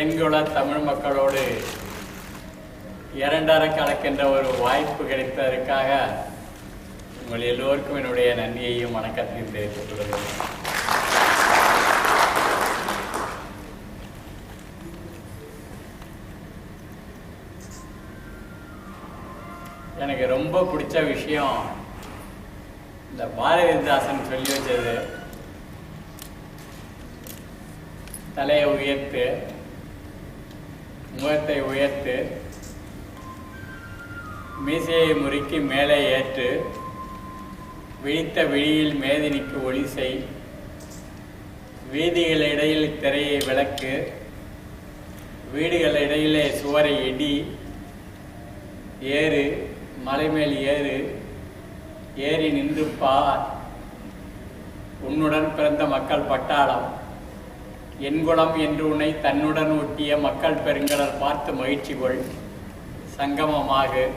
என்குல தமிழ் மக்களோடு இரண்டரை கலக்கின்ற ஒரு வாய்ப்பு கிடைத்ததற்காக உங்கள் எல்லோருக்கும் என்னுடைய நன்றியையும் வணக்கத்தையும் தெரிவித்துக் கொள்கிறேன். எனக்கு ரொம்ப பிடிச்ச விஷயம் இந்த பாரதிதாசன் சொல்லி வச்சது தலையை உயர்த்து முகத்தை உயர்த்து மீசையை முறுக்கி மேலே ஏற்று விழித்த விழியில் மேதினிக்கு ஒளி செய். வீதிகள் இடையில் திரையை விளக்கு வீடுகள் இடையிலே சுவரை இடி ஏறு மலை மேல் ஏறு ஏறி நின்று பார். உன்னுடன் பிறந்த மக்கள் பட்டாளம். என்குளம் என்று உன்னை தன்னுடன் ஒட்டிய மக்கள் பெருங்கடல் பார்த்து மகிழ்ச்சி கொள் சங்கமமாக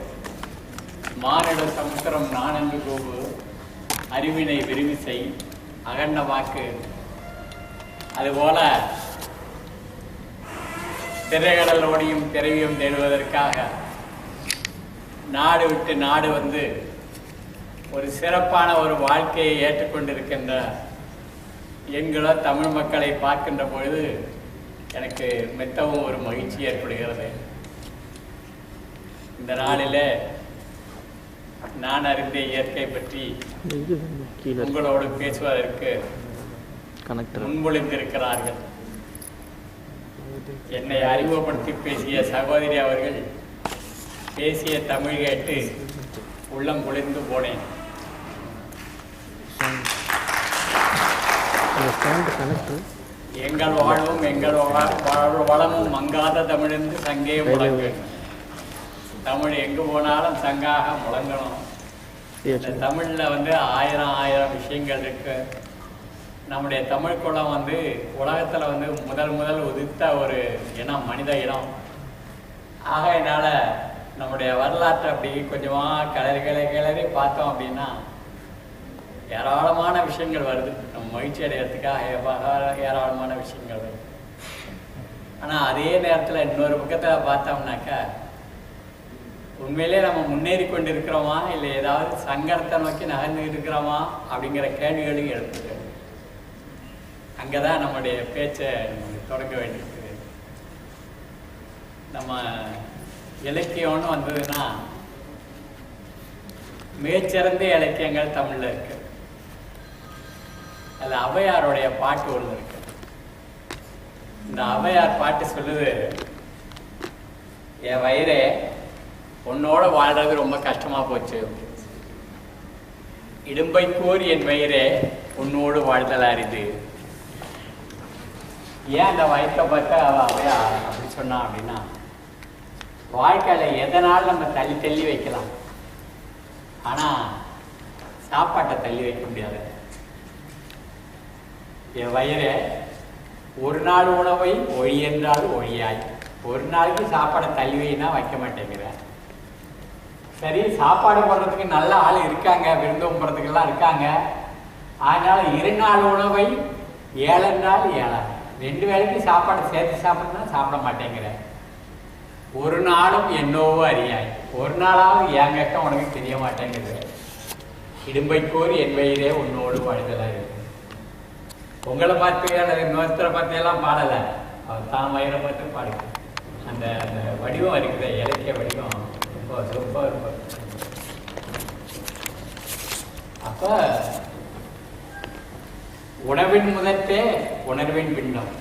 மானிட சமுத்திரம் நானென்று கோபு அறிவினை விரிவு செய். அகண்ட வாக்கு. அதுபோல திரைகடலோடையும் திரையும் தேடுவதற்காக நாடு விட்டு நாடு வந்து ஒரு சிறப்பான ஒரு வாழ்க்கையை ஏற்றுக்கொண்டிருக்கின்ற எங்களோ தமிழ் மக்களை பார்க்கின்ற பொழுது எனக்கு மெத்தவும் ஒரு மகிழ்ச்சி ஏற்படுகிறது. இந்த நாளிலே நான் அறிந்த இயற்கை பற்றி உங்களோடு பேசுவதற்கு முன்மொழிந்திருக்கிறார்கள். என்னை அறிமுகப்படுத்தி பேசிய சகோதரி அவர்கள் பேசிய தமிழ் கேட்டு உள்ளம் குளிர்ந்து போனேன். எங்கள் வாழ்வும் எங்கள் வளமும் மங்காத தமிழென்று சங்கே முழங்கு. தமிழ் எங்கு போனாலும் சங்காக முழங்கணும். இந்த தமிழ்ல வந்து ஆயிரம் ஆயிரம் விஷயங்கள் இருக்கு. நம்முடைய தமிழ் குலம் வந்து உலகத்துல வந்து முதல் முதல் உதித்த ஒரு இனம் மனித இனம். ஆகையினால நம்முடைய வரலாற்றை அப்படி கொஞ்சமா கிளறி கிளறி கிளறி பார்த்தோம் அப்படின்னா ஏராளமான விஷயங்கள் வருது. நம்ம மகிழ்ச்சி அடைகிறதுக்காக ஏராளமான விஷயங்கள் வருது. ஆனா அதே நேரத்துல இன்னொரு பக்கத்தில் பார்த்தோம்னாக்கா உண்மையிலே நம்ம முன்னேறி கொண்டு இருக்கிறோமா இல்லை ஏதாவது சங்கடத்தை நோக்கி நகர்ந்து இருக்கிறோமா? அப்படிங்கிற கேள்விகளும் எழுப்புது. அங்கதான் நம்முடைய பேச்சை நம்ம தொடங்க வேண்டியிருக்குது. நம்ம இலக்கியம்னு வந்ததுன்னா மிகச்சிறந்த இலக்கியங்கள் தமிழ்ல இருக்கு. அதில் அவையாருடைய பாட்டு ஒண்ணு இருக்கு. இந்த அவையார் பாட்டு சொல்லுது என் வயிறே உன்னோட வாழ்றது ரொம்ப கஷ்டமா போச்சு. இடும்பை கூறி என் வயிறே உன்னோடு வாழ்தலா இது ஏன் அந்த வயிற்றை பார்த்தா அவ அவையா அப்படி சொன்னா அப்படின்னா வாழ்க்கையில எதனால நம்ம தள்ளி தள்ளி வைக்கலாம்? ஆனா சாப்பாட்டை தள்ளி வைக்க முடியாது. என் வயிறே ஒரு நாள் உணவை ஒழி என்றால் ஒழியாய் ஒரு நாளைக்கு சாப்பாடை தள்ளி வைக்க மாட்டேங்கிறேன் சரி சாப்பாடு போடுறதுக்கு நல்ல ஆள் இருக்காங்க விருந்தம் இருக்காங்க. அதனால் இரு நாள் உணவை ஏழு நாள் ஏழை ரெண்டு வேலைக்கு சாப்பாடு சேர்த்து சாப்பிட்றதுனா சாப்பிட மாட்டேங்கிறேன் ஒரு நாளும் என்னவோ அறியாய். ஒரு நாளாவது ஏன் கஷ்டம் உனக்கு தெரிய மாட்டேங்குது. இடும்பைக்கோர் என் வயிறே உன்னோடு வாழ்தலா உங்களை பார்த்து அல்லது இன்னொருத்தரை பார்த்து பாடலை. அவர் தான் வயிறை பார்த்து பாடுங்க அந்த அந்த வடிவம் இருக்குது இலக்கிய வடிவம். ரொம்ப சூப்பர் இருக்கும் அப்ப உணவின் முதற்றே உணர்வின் பின்னம்.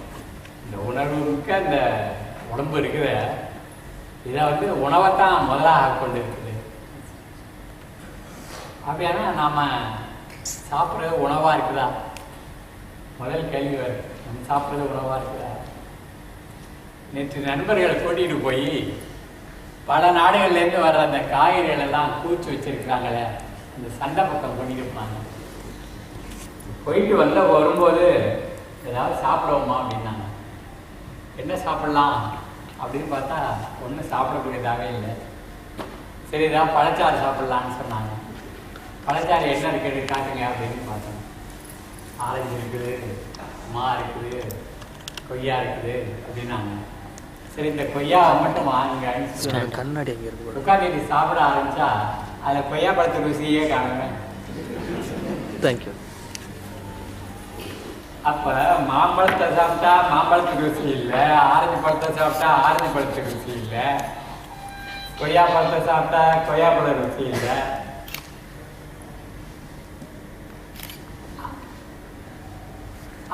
இந்த உணர்வுக்கு அந்த உடம்பு இருக்குது. இதை வந்து உணவைத்தான் முதலாக கொண்டு இருக்குது அப்படியானா நாம சாப்பிட்றது உணவா இருக்குதா? முதல் கேள்வி வருது நம்ம சாப்பிட்றது உணவாக இருக்குதா நேற்று நண்பர்களை கூட்டிகிட்டு போய் பல நாடுகள்லேருந்து வர்ற அந்த காய்கறிகள் எல்லாம் கூச்சி வச்சிருக்கிறாங்களே அந்த சண்டை பக்கம் கொண்டிருப்பாங்க போயிட்டு வந்த வரும்போது ஏதாவது சாப்பிடுவோமா அப்படின்னாங்க. என்ன சாப்பிட்லாம் அப்படின்னு பார்த்தா ஒன்றும் சாப்பிடக்கூடியதாகவே இல்லை. சரி ஏதாவது பழச்சாறு சாப்பிட்லான்னு சொன்னாங்க. பழச்சாறு என்ன இருக்குது காட்டுங்க அப்படின்னு பார்த்தோம். ஆரஞ்சு இருக்குது மா இருக்குது கொய்யா இருக்குது அப்படின்னாங்க. சரி இந்த கொய்யாவை மட்டும்? வாங்குங்க ஸ்டாண்ட் கண்ணாடி உட்காந்து சாப்பிட ஆரம்பிச்சா அதில் கொய்யா பழத்து ருசியே காணுங்க. தேங்க்யூ அப்ப மாம்பழத்தை சாப்பிட்டா மாம்பழத்துக்கு ருசி இல்லை ஆரஞ்சு பழத்தை சாப்பிட்டா ஆரஞ்சு பழத்துக்கு ருசி இல்லை கொய்யா பழத்தை சாப்பிட்டா கொய்யா பழ ருசி இல்லை.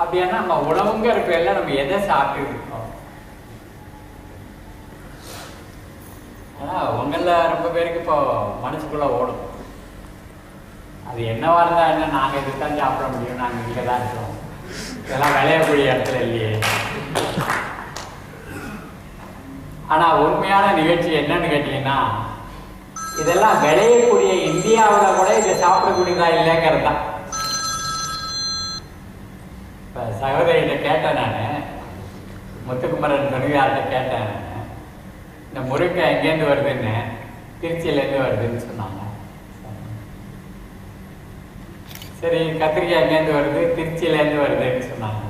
அப்படின்னா நம்ம உணவுங்கிற பேர்ல நம்ம எதை சாப்பிட்டு இருக்கோம் ஆனா உங்கள ரொம்ப பேருக்கு இப்போ மனசுக்குள்ள ஓடும். அது என்னவா இருந்தா என்ன நாங்க இதுதான் சாப்பிட முடியும் நாங்க இங்கதான் இருக்கோம். இதெல்லாம் விளையக்கூடிய இடத்துல இல்லையே. ஆனா உண்மையான நிகழ்ச்சி என்னன்னு கேட்டீங்கன்னா இதெல்லாம் விளையக்கூடிய இந்தியாவுல கூட இதை சாப்பிடக்கூடியதா இல்லைங்கிறது தான் இப்போ சகோதரிகிட்ட கேட்டேன் நான். முத்துக்குமரன் துணிவியார்கிட்ட கேட்டேன். இந்த முருங்கை எங்கேருந்து வருதுன்னு திருச்சியிலேருந்து வருதுன்னு சொன்னாங்க. சரி கத்திரிக்காய் எங்கேருந்து வருது திருச்சியிலேருந்து வருதுன்னு சொன்னாங்க.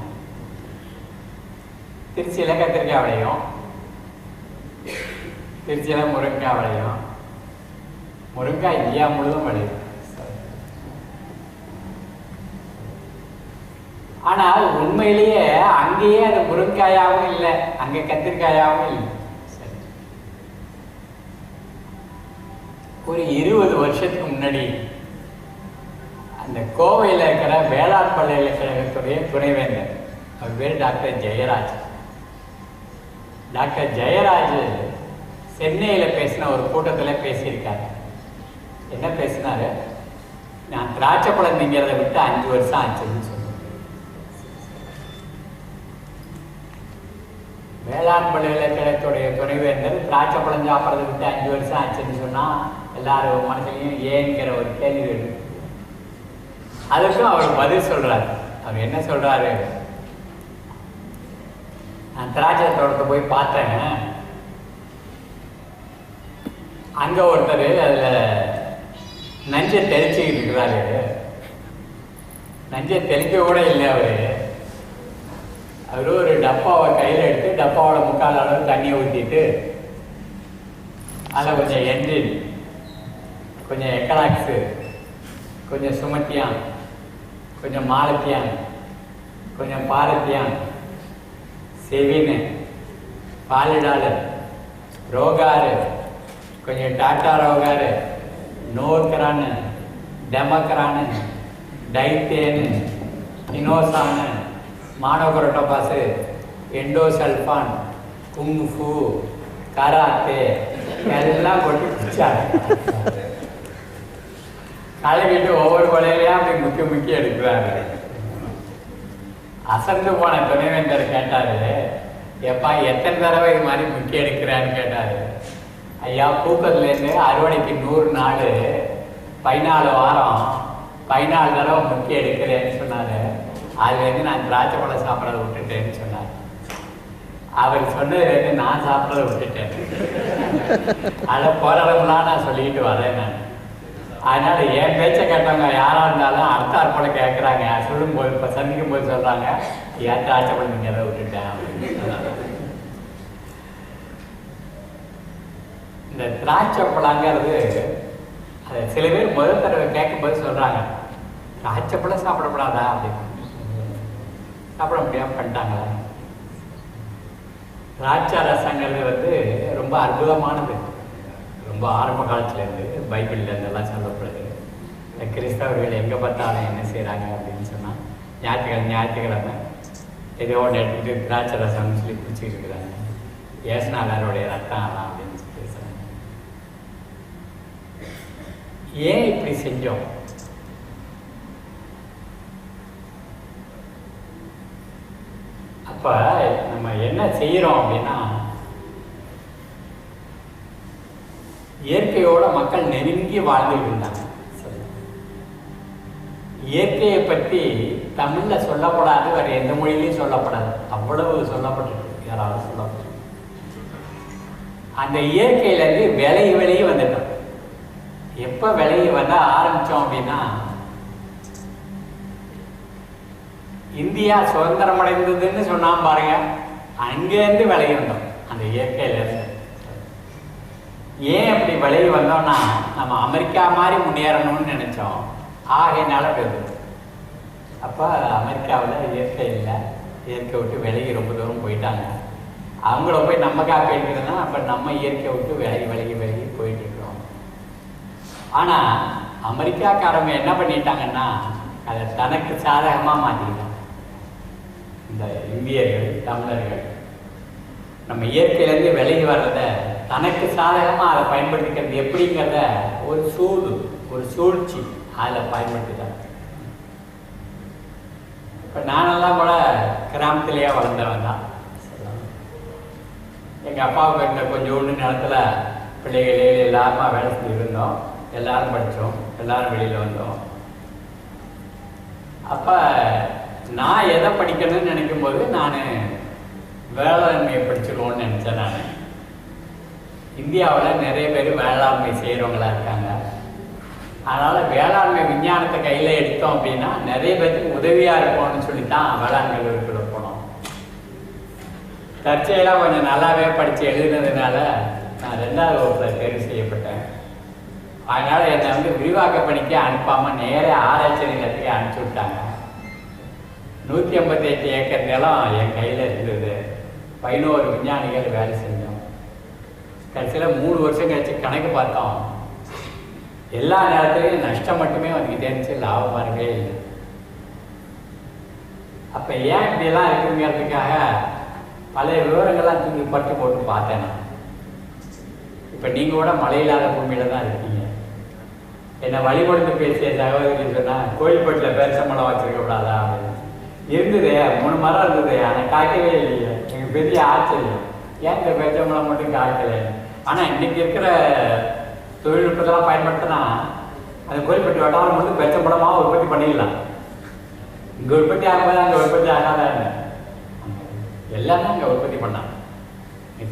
திருச்சியில் கத்திரிக்காய் விளையும். திருச்சியில் முருங்கைக்காய் விளையும். முருங்கைக்காய் இந்தியா முழுவதும் விளையும். ஆனால் உண்மையிலேயே அங்கேயே அது முருங்காயாகவும் இல்லை அங்கே கத்திரிக்காயாகவும் இல்லை. சரி. ஒரு இருபது வருஷத்துக்கு முன்னாடி அந்த கோவையில் இருக்கிற வேளாண் பல்கலைக்கழகத்துடைய துணைவேந்தர் அவர் பேர் டாக்டர் ஜெயராஜ். டாக்டர் ஜெயராஜ் சென்னையில் பேசின ஒரு கூட்டத்தில் பேசியிருக்காரு. என்ன பேசினாரு? நான் திராட்சை பழம் திங்கிறத விட்டு அஞ்சு வருஷம் ஆச்சு. சொன்னேன் வேளாண் பல்கலைக்கழகத்துடைய துணைவேந்தர் திராட்சை பழம் சாப்பிட்றத விட்டு அஞ்சு வருஷம் ஆச்சுன்னு சொன்னா எல்லாரும் மனசுலையும் ஏங்கிற ஒரு கேள்வி எழுது அதுக்கும் அவர் பதில் சொல்றாரு. அவர் என்ன சொல்றாரு? நான் திராட்சை தோட்டத்தை போய் பார்த்தேன். அங்க ஒருத்தர் அதுல நஞ்சை தெளிச்சுக்கிட்டு இருக்கிறாரு. நஞ்சை தெளிக்க கூட இல்லை அவரு. அவர் ஒரு டப்பாவை கையில் எடுத்து டப்பாவோட முக்கால் அளவு தண்ணியை ஊற்றிட்டு அதில் கொஞ்சம் என்ஜின் கொஞ்சம் எக்கலாக்ஸு கொஞ்சம் சுமத்தியான் கொஞ்சம் மாலத்தியான் கொஞ்சம் பாரத்தியான் செவின்னு பாலிடாலு ரோகாரு கொஞ்சம் டாட்டா ரோகாரு நோக்கரானு டெமக்கரானு டைத்தேனு இனோசானு monocrotophos endosulfan kung fu karate. எல்லாம் கொண்டு பிடிச்சாங்க கழுவிட்டு ஒவ்வொரு கொலையிலையும் அப்படி முக்கிய முக்கிய எடுக்கிறாரு அசந்து போன துணைவேந்தர் கேட்டாரு எப்பா எத்தனை தடவை இது மாதிரி முக்கிய எடுக்கிறான்னு கேட்டாரு. ஐயா பூக்கத்துலேருந்து அறுவடைக்கு நூறு நாள் பதினாலு வாரம் பதினாலு தடவை முக்கிய எடுக்கிறேன்னு சொன்னாரு. அதுலேருந்து நான் திராட்சை பழம் சாப்பிட்றத விட்டுட்டேன்னு சொன்னார். அவர் சொன்னதுலேருந்து நான் சாப்பிட்றத விட்டுட்டேன். அதை போராடலாம் நான் சொல்லிக்கிட்டு வரேன் நான். அதனால என் பேச்சை கேட்டவங்க யாரா இருந்தாலும் அடுத்த அற்போட கேட்குறாங்க. சொல்லும் போது இப்போ சந்திக்கும் போது சொல்றாங்க ஏன் திராட்சை பழம் நீங்கள் எதை விட்டுட்டேன் அப்படின்னு இந்த திராட்சை பழங்கிறது அது சில பேர் முதல் தடவை கேட்கும்போது சொல்றாங்க திராட்சை பழம் சாப்பிடக்கூடாதா? அப்படின்னு. சாப்பிட முடியாம பண்ணிட்டாங்களா திராட்சை ரசங்கிறது வந்து ரொம்ப அற்புதமானது. ரொம்ப ஆரம்ப காலத்துலேருந்து பைபிள்ல இருந்தெல்லாம் சொல்லப்படுது. கிறிஸ்தவர்கள் எங்கே பார்த்தாலும் என்ன செய்கிறாங்க அப்படின்னு சொன்னால் ஞாயிற்றுக்கிழமை ஞாயிற்றுக்கிழமை ஏதோ ஒன்று எடுத்துக்கிட்டு திராட்சை ரசம்னு சொல்லி குடிச்சிட்டு இருக்கிறாங்க ஏசுனாளருடைய ரத்தம் அதான் அப்படின்னு சொல்லி பேசுகிறாங்க ஏன் இப்படி செஞ்சோம்? அப்ப நம்ம என்ன செய்யறோம் அப்படின்னா இயற்கையோட மக்கள் நெருங்கி வாழ்ந்துட்டு இருந்தாங்க. இயற்கையை பற்றி தமிழ்ல சொல்லப்படாது வேறு எந்த மொழியிலையும் சொல்லப்படாது. அவ்வளவு சொல்லப்பட்டிருக்கு யாராவது சொல்லப்பட்டு அந்த இயற்கையில இருந்து விலகி வந்துட்டோம். எப்ப விலகி வர ஆரம்பிச்சோம் அப்படின்னா இந்தியா சுதந்திரம் அடைந்ததுன்னு சொன்னான் பாருங்க. அங்கேருந்து விளைய வந்தோம் அந்த இயற்கையில ஏன் அப்படி விளைய வந்தோம்னா நம்ம அமெரிக்கா மாதிரி முன்னேறணும்னு நினைச்சோம். ஆகையினால போயிடுது அப்போ அமெரிக்காவில் இயற்கை இல்லை. இயற்கை விட்டு விலகி ரொம்ப தூரம் போயிட்டாங்க. அவங்கள போய் நம்ம காப்பி அடிக்கிறதுனா அப்போ நம்ம இயற்கை விட்டு விலகி விலகி விலகி போயிட்டு இருக்கிறோம். ஆனால் அமெரிக்காக்காரங்க என்ன பண்ணிட்டாங்கன்னா அதை தனக்கு சாதகமாக மாற்றிக்கிட்டாங்க இந்த இந்தியர்கள் தமிழர்கள் நம்ம இயற்கையிலேருந்து விலகி வர்றத தனக்கு சாதகமாக அதை பயன்படுத்திக்கிறது எப்படிங்கிறத ஒரு சூடு ஒரு சூழ்ச்சி அதில் பயன்படுத்திட்டாங்க. இப்போ நானெல்லாம் கூட கிராமத்திலேயே வளர்ந்தவன் தான். எங்கள் அப்பாவுக்கு இருந்த கொஞ்சோண்டு நேரத்தில் பிள்ளைகளே எல்லாருமா வேலை செஞ்சுருந்தோம் எல்லாரும் படித்தோம் எல்லாரும் வெளியில் வந்தோம். அப்போ நான் எதை படிக்கணும்னு நினைக்கும் போது நான் வேளாண்மையை படிச்சிருவோன்னு நினச்சேன் நான். இந்தியாவில் நிறைய பேர் வேளாண்மை செய்கிறவங்களா இருக்காங்க. அதனால் வேளாண்மை விஞ்ஞானத்தை கையில் எடுத்தோம் அப்படின்னா நிறைய பேருக்கு உதவியாக இருப்போம்னு சொல்லி தான் வேளாண் கல்லூரிக்குள்ள போனோம். தற்செயலாக கொஞ்சம் நல்லாவே படித்து எழுதுனதுனால நான் ரெண்டாவது வகுப்பில் தேர்வு செய்யப்பட்டேன். அதனால் என்னை வந்து விரிவாக்க பணிக்கு அனுப்பாமல் நேர ஆராய்ச்சி நிலையத்துக்கு அனுப்பிச்சி விட்டாங்க. நூற்றி ஐம்பத்தி எட்டு ஏக்கர் நிலம் என் கையில் இருந்தது. பதினோரு விஞ்ஞானிகள் வேலை செஞ்சோம். கடைசியில் மூணு வருஷம் கழிச்சு கணக்கு பார்த்தோம். எல்லா நேரத்துலையும் நஷ்டம் மட்டுமே வந்துக்கிட்டே இருந்துச்சு லாபம் வரவே இல்லை. அப்போ ஏன் இப்படியெல்லாம் இருக்குங்கிறதுக்காக பழைய விவரங்கள்லாம் தூக்கி பட்டு போட்டு பார்த்தேன் நான். இப்போ நீங்கள் கூட மழை இல்லாத பூமியில தான் இருக்கீங்க. என்னை வழிபடுத்து பேசிய தகவல்கள் சொன்னால் கோயில்பட்டில் பேரிச்சம்பழம் வச்சிருக்க கூடாதா அப்படின்னு. இருந்தது மூணு மரம் இருந்தது ஆனால் காய்க்கவே இல்லையே. எனக்கு பெரிய ஆச்சரியம். ஏன் இந்த பேச்சம்பளம் மட்டும் காய்க்கல? ஆனால் இன்னைக்கு இருக்கிற தொழில்நுட்பத்தெல்லாம் பயன்படுத்தினா அந்த கோயில்பட்டி வட்டாரம் மட்டும் பேரிச்சம்பழமாக உற்பத்தி பண்ணிடலாம். இங்கே உற்பத்தி ஆகும்போது அங்கே உற்பத்தி ஆகாதான்னு எல்லாமே அங்கே உற்பத்தி பண்ணாங்க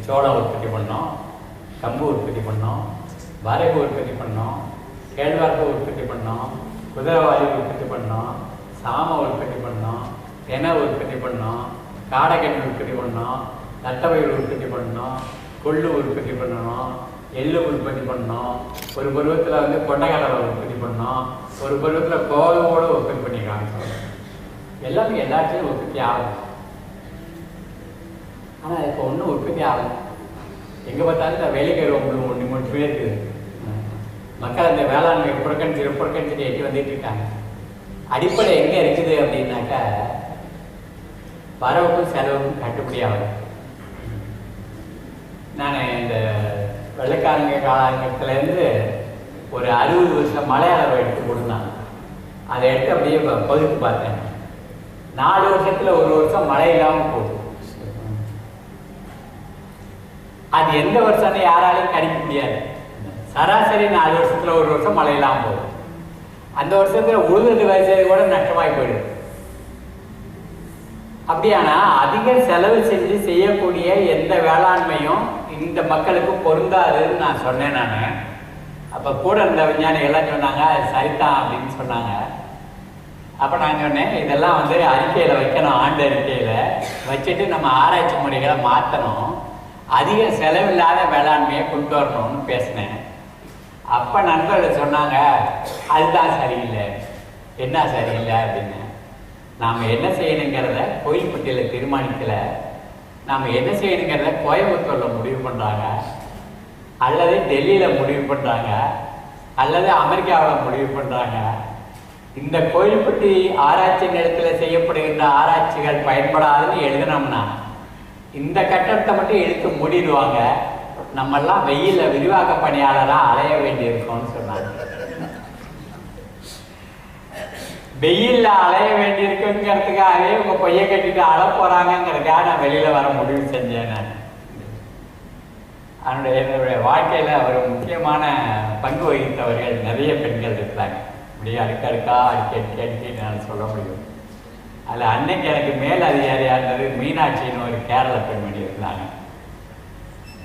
சோளம் உற்பத்தி பண்ணோம் கம்பு உற்பத்தி பண்ணோம் வரகு உற்பத்தி பண்ணோம் கேழ்வரகு உற்பத்தி பண்ணோம் குதிரைவாயு உற்பத்தி பண்ணோம் சாம உற்பத்தி பண்ணோம் தெனை உற்பத்தி பண்ணோம் காடைக்கண்ணி உற்பத்தி பண்ணோம் தட்டவயல் உற்பத்தி பண்ணோம் கொள்ளு உற்பத்தி பண்ணணும் எள்ளு உற்பத்தி பண்ணோம் ஒரு பருவத்தில் வந்து கொண்டைக்கடலை உற்பத்தி பண்ணோம் ஒரு பருவத்தில் கோதுமோடு உற்பத்தி பண்ணி காமிச்சோம். எல்லாமே எல்லாத்தையும் உற்பத்தி ஆகும் ஆனால் இப்போ ஒன்றும் உற்பத்தி ஆகும் எங்கே பார்த்தாலும் இந்த வேலைக்கு ஒன்று ஒன்று மட்டுமே இருக்குது மக்கள் அந்த வேளாண்மை புறக்கணிச்சு புறக்கணிச்சுட்டு எட்டி வந்துட்டு இருக்காங்க. அடிப்படை எங்கே இருக்குது அப்படின்னாக்கா வரவுக்கும் செலவுக்கும் கட்டுப்படியாகுது நான் இந்த வெள்ளைக்காரங்க காலகட்டத்திலேருந்து ஒரு அறுபது வருஷம் மலையாளம் எடுத்து கொடுத்தான். அதை எடுத்து அப்படியே ப- பகுத்து பார்த்தேன். நாலு வருஷத்துல ஒரு வருஷம் மழை இல்லாமல் போகுது. அது எந்த வருஷம்னு யாராலையும் கணிக்க முடியாது. சராசரி நாலு வருஷத்துல ஒரு வருஷம் மழை இல்லாமல் போகுது. அந்த வருஷத்துல உழுது வயசு கூட நஷ்டமாகி போயிடுது. அப்படியானா? அதிக செலவு செஞ்சு செய்யக்கூடிய எந்த வேளாண்மையும் இந்த மக்களுக்கு பொருந்தாதுன்னு நான் சொன்னேன் நான். அப்போ கூட இருந்த விஞ்ஞானிகள்லாம் சொன்னாங்க அது சரிதான் அப்படின்னு சொன்னாங்க. அப்போ நான் சொன்னேன் இதெல்லாம் வந்து அறிக்கையில் வைக்கணும் ஆண்டு அறிக்கையில். வச்சுட்டு நம்ம ஆராய்ச்சி முறைகளை மாற்றணும் அதிக செலவில்லாத வேளாண்மையை கொண்டு வரணும்னு பேசினேன். அப்போ நண்பர்கள் சொன்னாங்க அதுதான் சரியில்லை. என்ன சரியில்லை? அப்படின்னு. நாம் என்ன செய்யணுங்கிறத கோயில்பட்டியில் தீர்மானிக்கல. நாம் என்ன செய்யணுங்கிறத கோயம்புத்தூரில் முடிவு பண்ணுறாங்க அல்லது டெல்லியில் முடிவு பண்ணுறாங்க அல்லது அமெரிக்காவில் முடிவு பண்ணுறாங்க இந்த கோயில்பட்டி ஆராய்ச்சி நிலத்தில் செய்யப்படுகின்ற ஆராய்ச்சிகள் பயன்படாதுன்னு எழுதினோம்னா இந்த கட்டடத்தை மட்டும் இழுத்து மூடிடுவாங்க. நம்மெல்லாம் வெயிலில் விரிவாக்க பணியாளராக அலைய வேண்டியிருக்கோம்னு சொன்னாங்க. வெயில்ல அலைய வேண்டியிருக்குங்கிறதுக்காகவே உங்க பொய்ய கட்டிட்டு அழ போறாங்கிறதுக்காக நான் வெளியில வர முடிவு செஞ்சேன் நான். அவனுடைய என்னுடைய வாழ்க்கையில அவர் முக்கியமான பங்கு வகித்தவர்கள் நிறைய பெண்கள் இருக்கிறாங்க இப்படி அடுக்கடுக்கா அடிக்க அடிக்க அடிக்க நான் சொல்ல முடியும். அதில் அன்னைக்கு எனக்கு மேல் அதிகாரியா இருந்தது மீனாட்சின்னு ஒரு கேரள பெண்மணி இருந்தாங்க.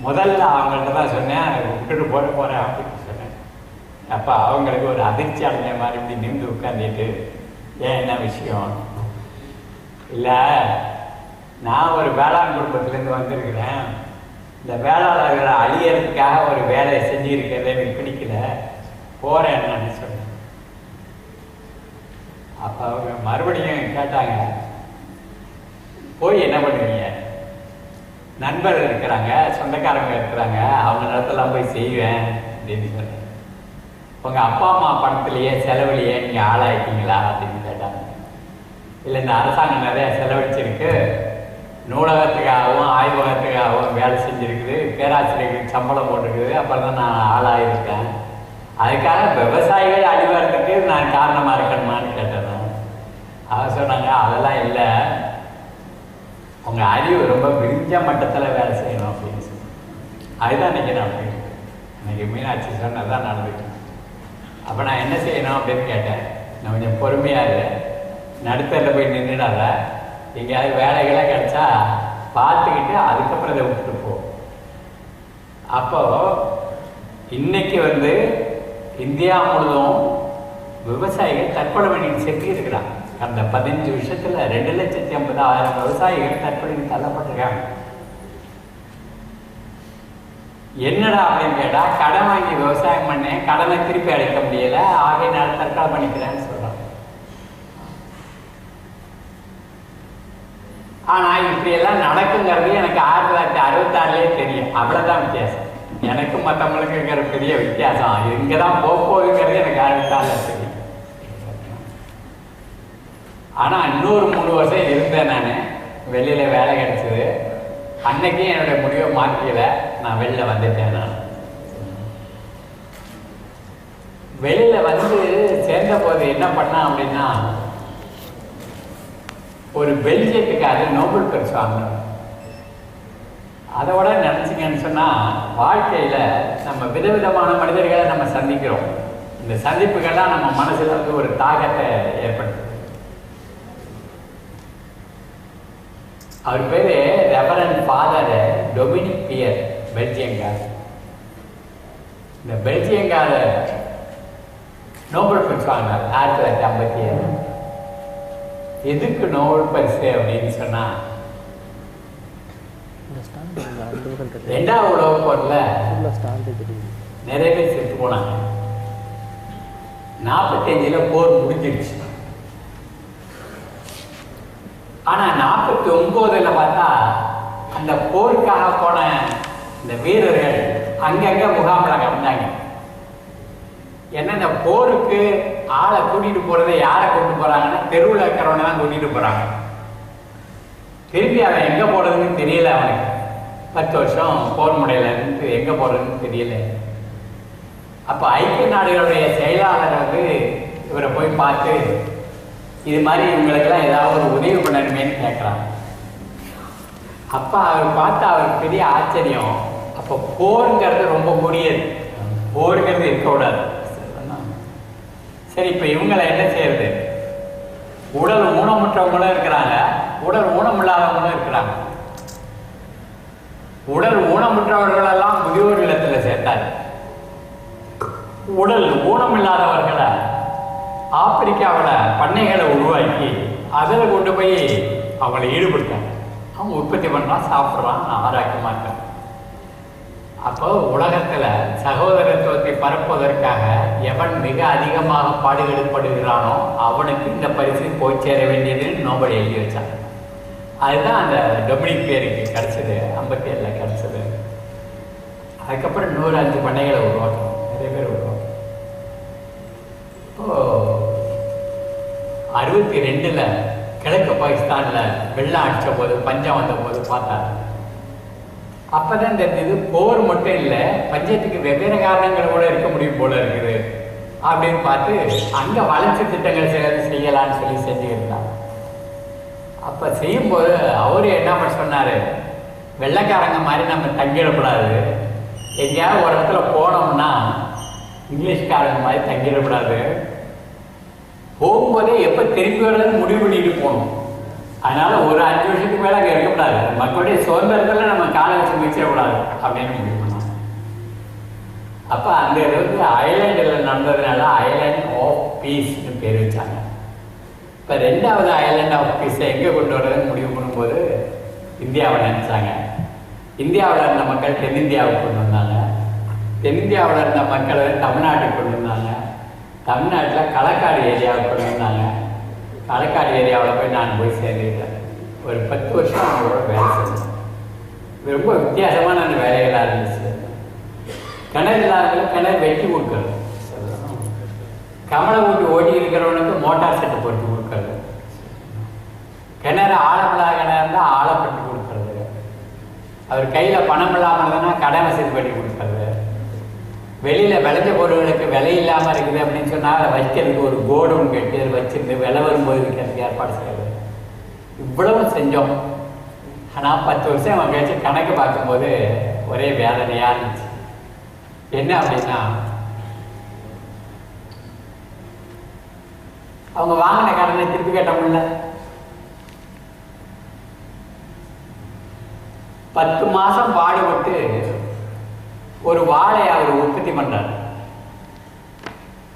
முதல்ல அவங்கள்ட்ட தான் சொன்னேன் விட்டுட்டு போட போறேன் அப்படின்னு சொன்னேன். அப்போ அவங்களுக்கு ஒரு அதிர்ச்சி அடைஞ்ச மாதிரி இப்படி நின்று உட்காந்துட்டு ஏன் என்ன விஷயம்? இல்லை நான் ஒரு வேளாண் குடும்பத்திலேருந்து வந்திருக்கிறேன். இந்த வேளாளர்களை அழியறதுக்காக ஒரு வேலையை செஞ்சுருக்கிறத எனக்கு பிடிக்கல. போகிறேன் நான் சொன்னேன். அப்போ அவங்க மறுபடியும் கேட்டாங்க போய் என்ன பண்ணுவீங்க நண்பர் இருக்கிறாங்க சொந்தக்காரங்க இருக்கிறாங்க அவங்க நிலத்தெல்லாம் போய் செய்வேன் அப்படின்னு சொன்னேன். உங்கள் அப்பா அம்மா பணத்திலேயே செலவுலையே நீங்கள் ஆளாயிட்டீங்களா? அப்படின்னு இல்லை இந்த அரசாங்கம் நிறையா செலவழிச்சிருக்கு. நூலகத்துக்காகவும் ஆய்வகத்துக்காகவும் வேலை செஞ்சுருக்குது. பேராசிரியர்களுக்கு சம்பளம் போட்டிருக்குது. அப்புறம் தான் நான் ஆளாயிருக்கேன். அதுக்காக விவசாயிகள் அழிவறதுக்கு நான் காரணமாக இருக்கணுமான்னு கேட்டேன் அவர் அவங்க சொன்னாங்க அதெல்லாம் இல்லை. உங்கள் அறிவு ரொம்ப விரிஞ்ச மட்டத்தில் வேலை செய்யணும் அப்படின்னு சொல்லி அதுதான் நினைக்கிறேன் அப்படின்னு பண்ணிட்டு இன்னைக்கு மீனாட்சி சொன்னது தான் அப்போ நான் என்ன செய்யணும் அப்படின்னு கேட்டேன். நான் கொஞ்சம் பொறுமையாக இல்லை நடுத்தரில் போய் நின்றுடாத எங்கேயாவது வேலைகளை கிடைச்சா பார்த்துக்கிட்டு அதுக்கப்புறம் இதை விட்டுட்டு போ. அப்போ இன்னைக்கு வந்து இந்தியா முழுதும் விவசாயிகள் தற்கொலை பண்ணிட்டு செத்து இருக்கிறாங்க. கடந்த பதினஞ்சு வருஷத்துல ரெண்டு லட்சத்தி ஐம்பது ஆயிரம் விவசாயிகள் தற்கொலைக்கு தள்ளப்பட்டிருக்காங்க. என்னடா அப்படின்னு கேட்டால் கடன் வாங்கி விவசாயம் பண்ணேன் கடனை திருப்பி அடைக்க முடியலை ஆகையினால் தற்கொலை பண்ணிக்கிறேன்னு சொல்லி ஆனால் இப்படி எல்லாம் நடக்குங்கிறது எனக்கு ஆயிரத்தி தொள்ளாயிரத்தி அறுபத்தாறுலேயே தெரியும். அவ்வளோதான் வித்தியாசம். எனக்கும் மற்றவங்களுக்கு இருக்கிற பெரிய வித்தியாசம். இங்கதான் போக போகுங்கிறது எனக்கு அறுபத்தாறுல தெரியும். ஆனால் இன்னொரு மூணு வருஷம் இருந்தேன் நான். வெளியில் வேலை கிடச்சிது. அன்னைக்கு என்னுடைய முடிவை மாற்றிக்கல நான் வெளியில் வந்துட்டேன் நான். வெளியில் வந்து சேர்ந்த போது என்ன பண்ணேன் அப்படின்னா ஒரு பெல்ஜியத்துக்காரர் நோபல் பரிசு வாங்கினார் அதோட நினச்சிங்கன்னு சொன்னால் வாழ்க்கையில் நம்ம விதவிதமான மனிதர்களை நம்ம சந்திக்கிறோம். இந்த சந்திப்புகள்லாம் நம்ம மனசில் வந்து ஒரு தாக்கத்தை ஏற்படுத்தும். அவர் பேர் ரெவரன் ஃபாதர் டொமினிக் பியர் பெல்ஜியங்கார் இந்த பெல்ஜியங்கார நோபல் பரிசு வாங்கினார் ஆயிரத்தி தொள்ளாயிரத்தி ஐம்பத்தி ஏழு. எதுக்கு நோபல் பரிசு அப்படின்னு சொன்னா? இந்த ஸ்டாண்டு அந்த பக்கம் இருக்கு ரெண்டாவது உலக போர்ல நிறைய பேர் செத்து போனாங்க. நாற்பத்தஞ்சுல போர் முடிஞ்சிருச்சு. ஆனா நாற்பத்தி ஒன்பதுல பார்த்தா அந்த போருக்காக போன இந்த வீரர்கள் அங்கங்க முகாமில் கிடந்தாங்க ஏன்னா இந்த போருக்கு ஆளை கூட்டிட்டு போறதை யாரை கொண்டு போறாங்கன்னா தெருவில் இருக்கிறவனை தான் கூட்டிட்டு போறாங்க. திருப்பி அவன் எங்க போறதுன்னு தெரியல அவனுக்கு. பத்து வருஷம் போர் முடையில இருந்து எங்க போறதுன்னு தெரியல. அப்ப ஐக்கிய நாடுகளுடைய செயலாளர் வந்து இவரை போய் பார்த்து இது மாதிரி இவங்களுக்கெல்லாம் ஏதாவது ஒரு உதவி பண்ணணுமேன்னு கேட்குறாங்க அப்ப அவர் பார்த்து அவருக்கு பெரிய ஆச்சரியம். அப்ப போருங்கிறது ரொம்ப கூடியது. போருங்கிறது இருக்கக்கூடாது. சரி இப்ப இவங்களை என்ன செய்யறது? உடல் ஊனமுற்றவங்களும் இருக்கிறாங்க. உடல் ஊனமில்லாதவங்களும் இருக்கிறாங்க. உடல் ஊனமுற்றவர்கள் எல்லாம் முதியோர் இல்லத்துல சேர்த்தார். உடல் ஊனமில்லாதவர்களை ஆப்பிரிக்காவில் பண்ணைகளை உருவாக்கி அதில் கொண்டு போய் அவங்களை ஈடுபடுத்தாங்க. அவங்க உற்பத்தி பண்ணுறான் சாப்பிட்றான் ஆரோக்கியமாக இருக்காங்க. அப்போ உலகத்தில் சகோதரத்துவத்தை பரப்புவதற்காக எவன் மிக அதிகமாக பாடுபடுகிறானோ அவனுக்கு இந்த பரிசு போய் சேர வேண்டியதுன்னு நோபல் எழுதி வச்சான் அதுதான் அந்த டொமினிக் பேருக்கு கிடைச்சது ஐம்பத்தி ஏழில் கிடைச்சது. அதுக்கப்புறம் நூறு அஞ்சு பண்ணைகளை உருவாக்கணும் நிறைய பேர் உருவாக்கணும் இப்போ அறுபத்தி ரெண்டுல கிழக்கு பாகிஸ்தான்ல வெள்ளம் அடிச்ச போது பஞ்சம் வந்த போது பார்த்தாங்க அப்பதான் தெரிஞ்சது போர் மட்டும் இல்லை பஞ்சத்துக்கு வெவ்வேறு காரணங்கள் கூட இருக்க முடியும் போல இருக்குது. அப்படின்னு பார்த்து அங்க வளர்ச்சி திட்டங்கள் சில செய்யலாம்னு சொல்லி செஞ்சுருந்தான் அப்ப செய்யும்போது அவரு என்ன பண்ண சொன்னாரு? வெள்ளைக்காரங்க மாதிரி நம்ம தங்கிடக்கூடாது. எங்கேயாவது ஒரு இடத்துல போனோம்னா இங்கிலீஷ்காரங்க மாதிரி தங்கிடக்கூடாது. போகும்போதே எப்போ திரும்பி வர்றதுன்னு முடிவு பண்ணிட்டு போகணும். அதனால ஒரு அஞ்சு வருஷத்துக்கு மேலே அங்கே இருக்கக்கூடாது. மக்களுடைய சுதந்திரத்தில் நம்ம காலை வச்சு மிச்சிடக்கூடாது அப்படின்னு முடிவு பண்ணோம். அப்போ அந்த இது வந்து அயர்லாண்டில் நடந்ததுனால அயர்லாண்ட் ஆஃப் பீஸ்னு பேர் வச்சாங்க. இப்போ ரெண்டாவது அயர்லாண்ட் ஆஃப் பீஸை எங்கே கொண்டு வர்றதுன்னு முடிவு பண்ணும்போது இந்தியாவை நினச்சாங்க. இந்தியாவில் இருந்த மக்கள் தென்னிந்தியாவுக்கு கொண்டு வந்தாங்க. தென்னிந்தியாவில் இருந்த மக்கள் தமிழ்நாட்டுக்கு கொண்டு வந்தாங்க. தமிழ்நாட்டில் களக்காடு ஏரியாவுக்கு கொண்டு வந்தாங்க. களக்காடு ஏரியாவில் போய் நான் போய் சேர்ந்துக்கிட்டேன். ஒரு பத்து வருஷம் அவங்களோட வேலை செஞ்சேன். ரொம்ப வித்தியாசமான அந்த வேலைகளாக இருந்துச்சு. கிணறு இல்லாத கிணறு வெட்டி கொடுக்கறது கமலை ஊட்டி ஓடி இருக்கிறவனுக்கு மோட்டார் செட்டு போட்டு கொடுக்கறது கிணறு ஆழமில்லா கிணறு இருந்தால் ஆழப்பட்டு கொடுக்கறது அவர் கையில் பணம் இல்லாமல் இருந்ததுன்னா கடன் வசதி பண்ணி கொடுக்கறது வெளியில் விளைஞ்ச பொருட்களுக்கு விலை இல்லாமல் இருக்குது அப்படின்னு சொன்னால் அதை வைக்கிறதுக்கு ஒரு கோடவுன் கட்டி அதை வச்சிருந்து விலை வரும்போது விற்கிறதுக்கு ஏற்பாடு செய்யறது. இவ்வளவு செஞ்சோம். ஆனால் பத்து வருஷம் அவன் கழிச்சு கணக்கு பார்க்கும்போது ஒரே வேதனையாக இருந்துச்சு. என்ன அப்படின்னா அவங்க வாங்கின கடனை திருப்பி கட்ட முடியல. பத்து மாதம் பாடுபட்டு ஒரு வாழை அவர் உற்பத்தி பண்றாரு.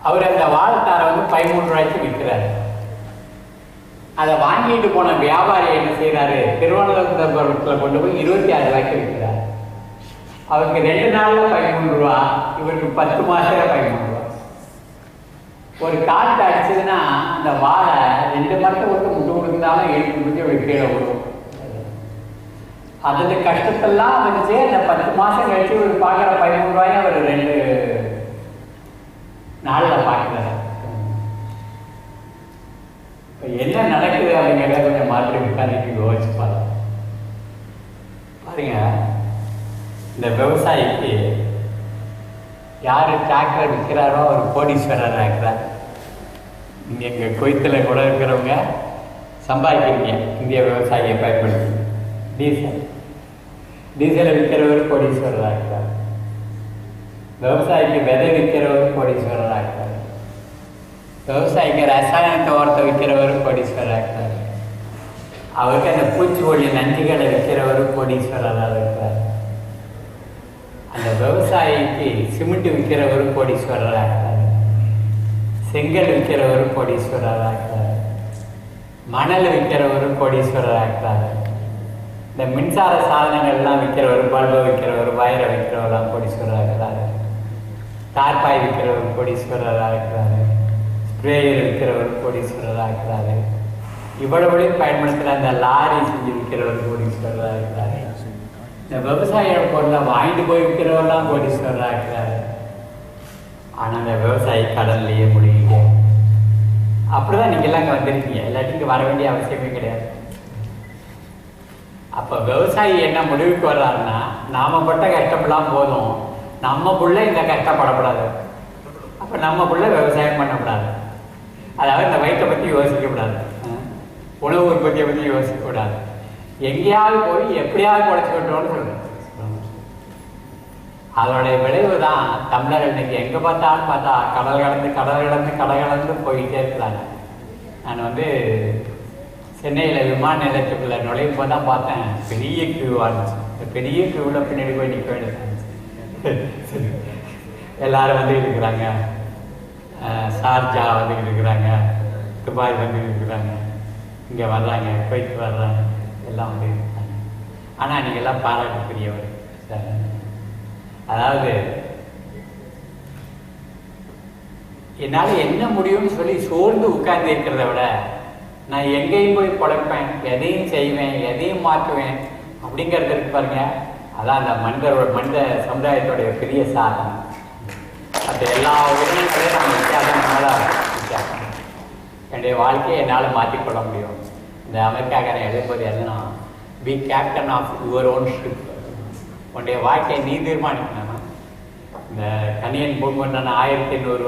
அவர் அந்த வாழைத்தாரை வந்து பதிமூணு ரூபாய்க்கு விற்கிறாரு. அதை வாங்கிட்டு போன வியாபாரி என்ன செய்யறாரு திருவனந்தபுரத்தில் கொண்டு போய் இருபத்தி ஆறு ரூபாய்க்கு விற்கிறார். அவருக்கு ரெண்டு நாள்ல பதிமூணு ரூபா இவருக்கு பத்து மாசத்துல பதிமூணு ரூபா. ஒரு காற்று அடிச்சதுன்னா அந்த வாழை ரெண்டு மரத்தை விட்டு முட்டு கொடுத்தாலும் எழுத்து முடிஞ்சு ஒரு கீழே விடும். அதில் கஷ்டத்தெல்லாம் வந்துச்சு அந்த பத்து மாசம் கழிச்சு ஒரு பார்க்குற பதிமூணு ரூபாய் அவர் ரெண்டு நாளில் பார்க்குறாரு இப்போ என்ன நடக்குது அப்படிங்கிறத கொஞ்சம் மாற்றி உட்காந்துட்டு யோசிச்சு பாருங்க பாருங்க இந்த விவசாயிக்கு யார் டிராக்டர் விற்கிறாரோ அவர் கோடீஸ்வரராக இருக்கிறார் இங்கே எங்கள் கொய்த்தில் கூட இருக்கிறவங்க சம்பாதிக்கிறீங்க. இந்திய விவசாயியை பயன்படுத்தி. டீசல். டீசலை விற்கிறவர் கோடீஸ்வரராக இருக்கிறார் விவசாயிக்கு விதை விற்கிறவர் கோடீஸ்வரராக இருக்கிறார் விவசாயிக்கு ரசாயனத்தை ஓரத்தை விற்கிறவரும் கோடீஸ்வரராக இருக்கிறார் அவருக்கு அந்த பூச்சிக்கொல்லி நஞ்சுகளை விற்கிறவரும் கோடீஸ்வரராக இருக்கிறார். அந்த விவசாயிக்கு சிமெண்ட் விற்கிறவரும் கோடீஸ்வரராக இருக்கிறார் செங்கல் விற்கிறவரும் கோடீஸ்வரராக இருக்கிறார் மணல் விற்கிறவர் கோடீஸ்வரராக இருக்கிறார் இந்த மின்சார சாதனங்கள்லாம் விற்கிறவர் பல்பை விற்கிறவர் வயரை விற்கிறவர்லாம் கோடீஸ்வரராக இருக்கிறாரு. தார்பாய் விற்கிறவர் கோடீஸ்வரராக இருக்கிறாரு. ஸ்ப்ரேயர் விற்கிறவர் கோடீஸ்வரராக இருக்கிறாரு. இவ்வளவுலையும் பயன்படுத்துகிற அந்த லாரி செஞ்சு விற்கிறவர் கோடீஸ்வரராக இருக்கிறாரு. இந்த விவசாய பொருளை வாங்கிட்டு போய் விற்கிறவரெல்லாம் கோடீஸ்வரராக இருக்கிறாரு. ஆனால் அந்த விவசாயி கடல்லையே முடியுங்க அப்படிதான் நீங்கள்லாம் இங்கே வந்திருக்கீங்க. இல்லாட்டி இங்கே வர வேண்டிய அவசியமே கிடையாது. அப்போ விவசாயி என்ன முடிவுக்கு வர்றாருன்னா நாம பட்ட கஷ்டமெல்லாம் போதும். நம்ம பிள்ளை இந்த கஷ்டப்படக்கூடாது. அப்போ நம்ம பிள்ளை விவசாயம் பண்ணக்கூடாது. அதாவது இந்த வயிற்றை பற்றி யோசிக்கக்கூடாது உணவு உற்பத்தியை பற்றி யோசிக்கக்கூடாது எங்கேயாவது போய் எப்படியாவது குறைச்சிக்கிட்டோம்னு சொல்றேன் அதோடைய விளைவு தான் தமிழர் இன்னைக்கு எங்கே பார்த்தாலும் பார்த்தா கடல் கடந்து கடல் கடந்து கடல் கடந்து போயிட்டே இருக்கிறாங்க. நான் வந்து சென்னையில் விமான நிலையத்துக்குள்ள நுழையும் போது தான் பார்த்தேன். பெரிய கியூவாக இருந்துச்சு பெரிய கியூவில் பின்னாடி போய் நிற்க வேண்டியது. எல்லாரும் வந்து இருக்கிறாங்க. ஷார்ஜா வந்து இருக்கிறாங்க. துபாய் வந்து இருக்கிறாங்க. இங்கே வர்றாங்க குவைத்து வர்றாங்க. எல்லாம் வந்து இருக்கிறாங்க ஆனால் நீங்கள் எல்லாம் பாராட்டுக்குரியவர் அதாவது என்னால் என்ன முடியும்னு சொல்லி சோர்ந்து உட்கார்ந்து இருக்கிறத விட நான் எங்கேயும் போய் பிழைப்பேன் எதையும் செய்வேன் எதையும் மாற்றுவேன் அப்படிங்கிறது இருக்கு பாருங்க. அதான் அந்த மனிதரோட மனித சமுதாயத்தோடைய பெரிய சாதனை. மற்ற எல்லா உயிரினங்களையும் நம்ம வித்தியாசம். என்னுடைய வாழ்க்கையை என்னால் மாற்றிக்கொள்ள முடியும். இந்த அமெரிக்காக்காரன் எழுதும்போது எதுனா be captain of your own ship உன்னுடைய வாழ்க்கையை நீ தீர்மானிக்கணும்? இந்த கனியன் பூங்கொண்டான ஆயிரத்தி எண்ணூறு